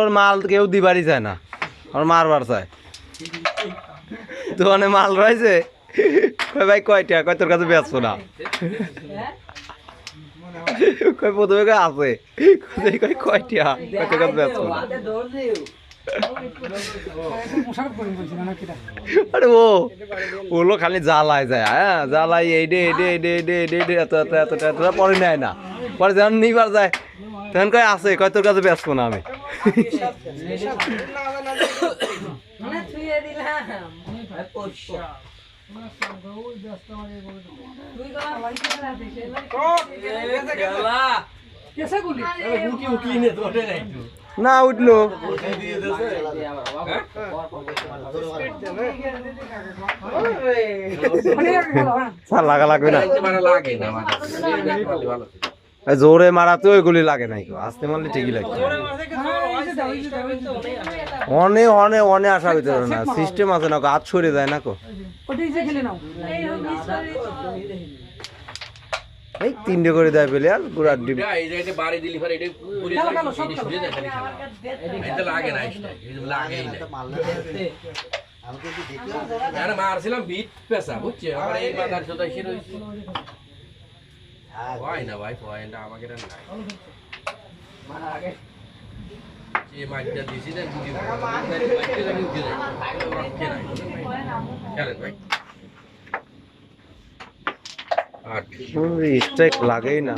ওর মাল কেউ দিবারই চায় না। ওর মারবার চায়। দোকানে মাল রয়েছে। ভাই কয়টা কয় তোর কাছে বেচবো না? মনে কয় প্রথমে আছে। কয় কয় কয়টা কয় তোর কাছে বেচবো না? আরে ও। ওগুলো খালি জ্বালায় যায় হ্যাঁ? জ্বালাই এই ডে ডে এই ডে এই ডে এই ডে এই ডে এত এত এত এত এত পরে নেয় না। পরে যখন নিবার যায়। তখন কয় আছে কয় তোর কাছে বেচবো না আমি? না উঠল। লাগা লাগবে না এই জোরে মারাতে ওইগুলি লাগে নাই আস্তে মারলে ঠিকই লাগবে অনে অনে অনে আসা হইতে পারে না। সিস্টেম আছে না হাত সরে যায় না কো। এই তিনটে করে দেয় পেলে আর গুড়ার ডিম। মারছিলাম বিট পেশা বুঝছে? আমার এই মাথার সাথে এসে রয়েছে। হয়। না ভাই পয়েন্ট আমাকে নাই। যে মাছটা না ভাই। আট স্ট্রাইক লাগেই না।